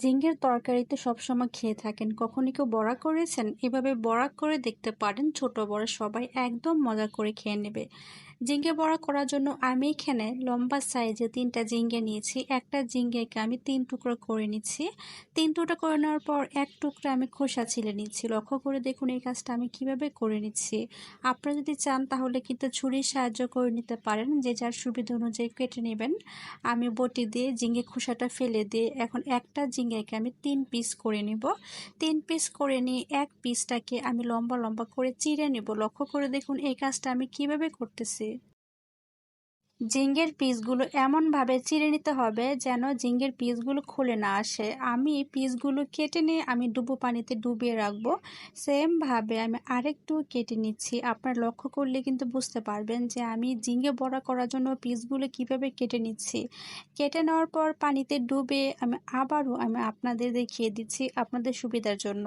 ঝিঙ্গের তরকারি তো সবসময় খেয়ে থাকেন। কখনই কেউ বড়া করেছেন? এভাবে বড়া করে দেখতে পারেন ছোট বড় সবাই একদম মজা করে খেয়ে নেবে। জিঙ্গে বড়া করার জন্য আমি এখানে লম্বা সাইজে তিনটা জিঙ্গে নিয়েছি। একটা জিঙ্গেকে আমি তিন টুকরো করে নিচ্ছি। তিন টুকরো করে নেওয়ার পর এক টুকরো আমি খোসা ছিলে নিচ্ছি। লক্ষ্য করে দেখুন এই কাজটা আমি কীভাবে করে নিচ্ছি। আপনারা যদি চান তাহলে কিন্তু ছুরির সাহায্য করে নিতে পারেন, যে যার সুবিধা অনুযায়ী কেটে নেবেন। আমি বটি দিয়ে জিঙ্গে খোসাটা ফেলে দিয়ে এখন একটা ঝিঙ্গাকে আমি তিন পিস করে নিব। তিন পিস করে নিয়ে এক পিসটাকে আমি লম্বা লম্বা করে চিড়ে নিব। লক্ষ্য করে দেখুন এই কাজটা আমি কীভাবে করতেছি। জিঙ্গের পিসগুলো এমনভাবে চিড়ে নিতে হবে যেন জিঙ্গের পিসগুলো খুলে না আসে। আমি পিসগুলো কেটে নিয়ে আমি ডুবো পানিতে ডুবিয়ে রাখব। সেমভাবে আমি আরেকটু কেটে নিচ্ছি। আপনার লক্ষ্য করলে কিন্তু বুঝতে পারবেন যে আমি জিঙ্গে বড়া করার জন্য পিসগুলো কীভাবে কেটে নিচ্ছি। কেটে নেওয়ার পর পানিতে ডুবে আমি আবারও আমি আপনাদের দেখিয়ে দিচ্ছি আপনাদের সুবিধার জন্য।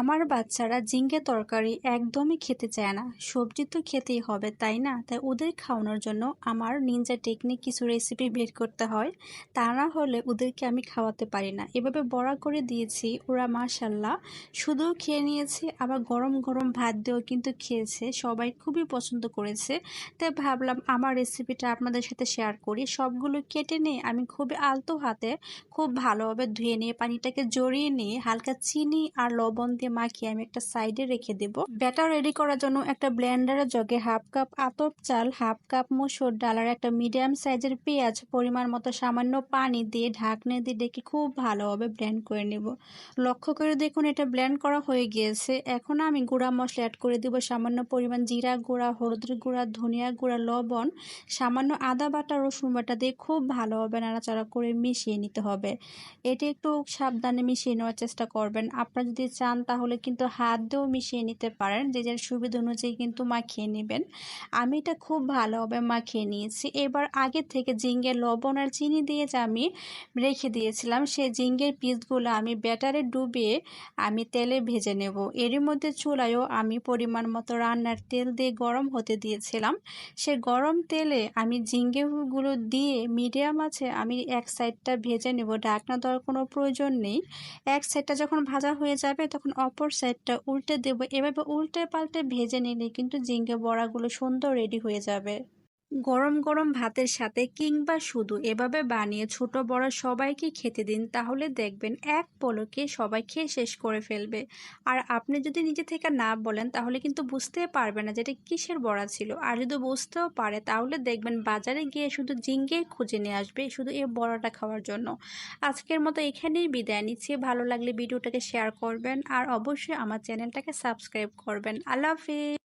আমার বাচ্চারা জিঙ্গে তরকারি একদমই খেতে চায় না। সবজি তো খেতেই হবে, তাই না? তাই ওদের খাওয়ানোর জন্য আমার নিনজা টেকনিক কিছু রেসিপি বের করতে হয়। তা না হলে ওদেরকে আমি খাওয়াতে পারি না। এভাবে বড়া করে দিয়েছি, ওরা মাশাল্লাহ শুধু খেয়ে নিয়েছে, আবার গরম গরম ভাত দিয়েও কিন্তু খেয়েছে। সবাই খুবই পছন্দ করেছে। তাই ভাবলাম আমার রেসিপিটা আপনাদের সাথে শেয়ার করি। সবগুলো কেটে নিয়ে আমি খুবই আলতো হাতে, খুব ভালোভাবে ধুয়ে নিয়ে, পানিটাকে জড়িয়ে নিয়ে হালকা চিনি আর লবণ দিয়ে মাখিয়ে আমি একটা সাইডে রেখে দেব। ব্যাটার রেডি করার জন্য একটা ব্লেন্ডারের জগে হাফ কাপ আতপ চাল, হাফ কাপ মসুর ডাল আর একটা মিডিয়াম সাইজের পেঁয়াজ পরিমাণ মতো সামান্য পানি দিয়ে ঢাকনে দিয়ে ডেকে খুব ভালোভাবে ব্লেন্ড করে নেব। লক্ষ্য করে দেখুন এটা ব্লেন্ড করা হয়ে গিয়েছে। এখন আমি গুঁড়া মশলা অ্যাড করে দেব সামান্য পরিমাণ জিরা গুঁড়া, হলুদের গুঁড়া, ধনিয়া গুঁড়া, লবণ, সামান্য আদা বাটা, রসুন বাটা দিয়ে খুব ভালোভাবে নাড়াচাড়া করে মিশিয়ে নিতে হবে। এটি একটু সাবধানে মিশিয়ে নেওয়ার চেষ্টা করবেন। আপনারা যদি চান তাহলে কিন্তু হাত দিয়েও মিশিয়ে নিতে পারেন। যে যার সুবিধা অনুযায়ী কিন্তু মাখিয়ে নেবেন। আমি এটা খুব ভালোভাবে মাখিয়ে নিয়েছি। এবার আগে থেকে জিঙ্গে লবণ আর চিনি দিয়ে যে আমি রেখে দিয়েছিলাম, সেই জিঙ্গের পিসগুলো আমি ব্যাটারে ডুবিয়ে আমি তেলে ভেজে নেব। এরই মধ্যে চুলায়ও আমি পরিমাণ মতো রান্নার তেল দিয়ে গরম হতে দিয়েছিলাম। সে গরম তেলে আমি জিঙ্গেগুলো দিয়ে মিডিয়াম আছে আমি এক সাইডটা ভেজে নেব। ঢাকনা দেওয়ার কোনো প্রয়োজন নেই। এক সাইডটা যখন ভাজা হয়ে যাবে তখন অপর সাইডটা উল্টে দেব। এভাবে উল্টে পাল্টে ভেজে নিলে কিন্তু ঝিঙ্গে বড়াগুলো সুন্দর রেডি হয়ে যাবে। গরম গরম ভাতের সাথে কিংবা শুধু এভাবে বানিয়ে ছোট বড় সবাইকে খেতে দিন, তাহলে দেখবেন এক পলকে সবাই খেয়ে শেষ করে ফেলবে। আর আপনি যদি নিজে থেকে না বলেন, তাহলে কিন্তু বুঝতে পারবে না যেটা কিসের বড়া ছিল। আর যদি বুঝতেও পারে, তাহলে দেখবেন বাজারে গিয়ে শুধু জিঙ্গে খুঁজে নিয়ে আসবে শুধু এই বড়াটা খাওয়ার জন্য। আজকের মতো এখানেই বিদায় নিচ্ছি। ভালো লাগলে ভিডিওটাকে শেয়ার করবেন আর অবশ্যই আমার চ্যানেলটাকে সাবস্ক্রাইব করবেন। আল্লাহ হাফিজ।